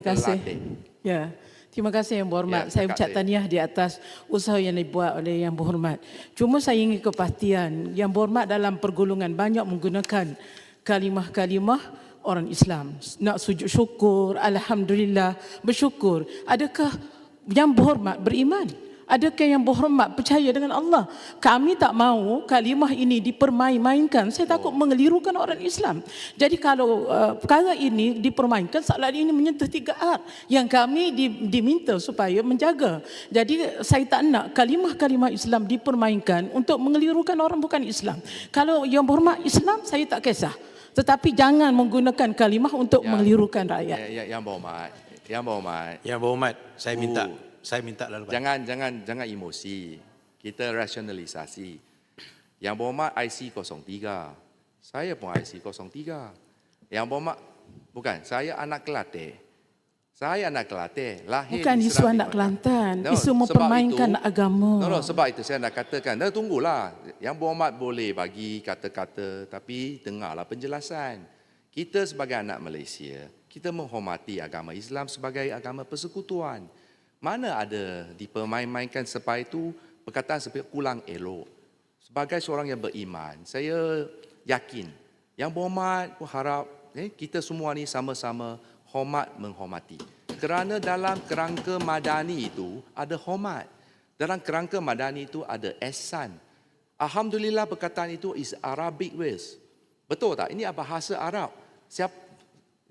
Terima kasih. Ya. Terima kasih yang berhormat. Ya, saya ucap tahniah di atas usaha yang dibuat oleh yang berhormat. Cuma saya ingin kepastian yang berhormat dalam pergolongan banyak menggunakan kalimah-kalimah orang Islam. Nak sujud syukur, alhamdulillah, bersyukur. Adakah yang berhormat beriman? Adakah yang berhormat percaya dengan Allah? Kami tak mahu kalimah ini dipermain-mainkan. Saya takut mengelirukan orang Islam. Jadi kalau uh, perkara ini dipermainkan, soalan ini menyentuh tiga R yang kami di, diminta supaya menjaga. Jadi saya tak nak kalimah-kalimah Islam dipermainkan untuk mengelirukan orang bukan Islam. Kalau yang berhormat Islam, saya tak kisah. Tetapi jangan menggunakan kalimah untuk Ya. mengelirukan rakyat. Ya, ya, yang berhormat, yang berhormat. Yang berhormat, saya minta Uh. Saya minta lalu Jangan jangan jangan emosi. Kita rasionalisasi. Yang berhormat IC 03. Saya pun IC 03. Yang berhormat bukan, saya anak Kelantan. Saya anak Kelantan, lahir Bukan di isu anak. Kelantan, No, isu mempermainkan itu- agama. No, no, sebab itu saya nak katakan, dah tunggulah. Yang berhormat boleh bagi kata-kata, tapi dengarlah penjelasan. Kita sebagai anak Malaysia, kita menghormati agama Islam sebagai agama persekutuan. Mana ada dipermain-mainkan sebab itu perkataan seperti kurang elok. Sebagai seorang yang beriman, saya yakin yang berhormat pun harap eh, kita semua ni sama-sama hormat menghormati. Kerana dalam kerangka madani itu ada hormat. Dalam kerangka madani itu ada ehsan. Alhamdulillah perkataan itu is Arabic words. Betul tak? Ini bahasa Arab. Siap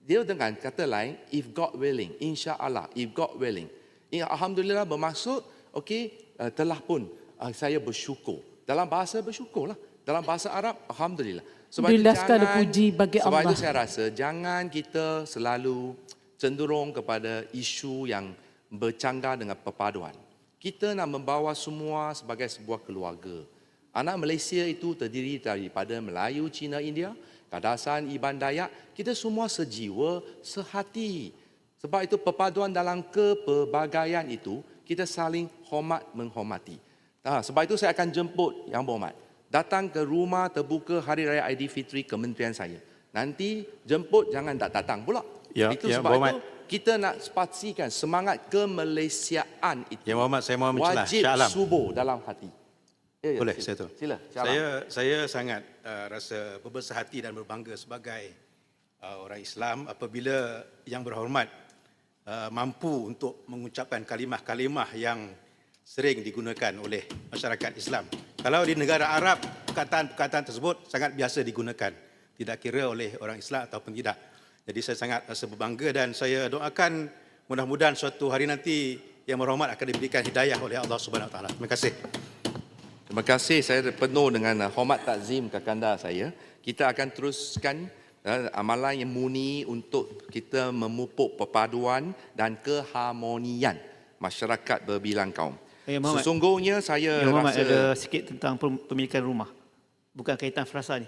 dia dengan kata lain if God willing, insya-Allah if God willing. Ya, alhamdulillah bermaksud okey uh, telah pun uh, saya bersyukur. Dalam bahasa bersyukurlah. Dalam bahasa Arab alhamdulillah. Sebab itu Alhamdulillah jangan- puji bagi sebab Allah. itu saya rasa jangan kita selalu cenderung kepada isu yang bercanggah dengan perpaduan. Kita nak membawa semua sebagai sebuah keluarga. Anak Malaysia itu terdiri daripada Melayu, Cina, India, Kadasan, Iban, Dayak. Kita semua sejiwa, sehati. Sebab itu perpaduan dalam kepelbagaian itu, kita saling hormat menghormati. Ha, sebab itu saya akan jemput yang berhormat. Datang ke rumah terbuka Hari Raya Aidilfitri Kementerian saya. Nanti jemput jangan tak datang pula. Ya, itu ya, sebab berhormat. itu kita nak pastikan semangat kemalaysiaan itu Yang berhormat saya mohon mencelah wajib Shah Alam. subuh dalam hati. Ya, ya, Boleh sila. saya tu. Sila. Shah Alam. Saya saya sangat uh, rasa berbesar hati dan berbangga sebagai uh, orang Islam apabila yang berhormat uh, mampu untuk mengucapkan kalimah-kalimah yang sering digunakan oleh masyarakat Islam. Kalau di negara Arab perkataan-perkataan tersebut sangat biasa digunakan, tidak kira oleh orang Islam ataupun tidak. Jadi saya sangat rasa berbangga dan saya doakan mudah-mudahan suatu hari nanti yang berhormat akan diberikan hidayah oleh Allah Subhanahu Taala. Terima kasih. Terima kasih saya penuh dengan hormat takzim kakanda saya. Kita akan teruskan amalan yang murni untuk kita memupuk perpaduan dan keharmonian masyarakat berbilang kaum. Ya, Muhammad. Sesungguhnya saya Ya Muhammad rasa ada sikit tentang pem- pemilikan rumah. Bukan kaitan frasa ni.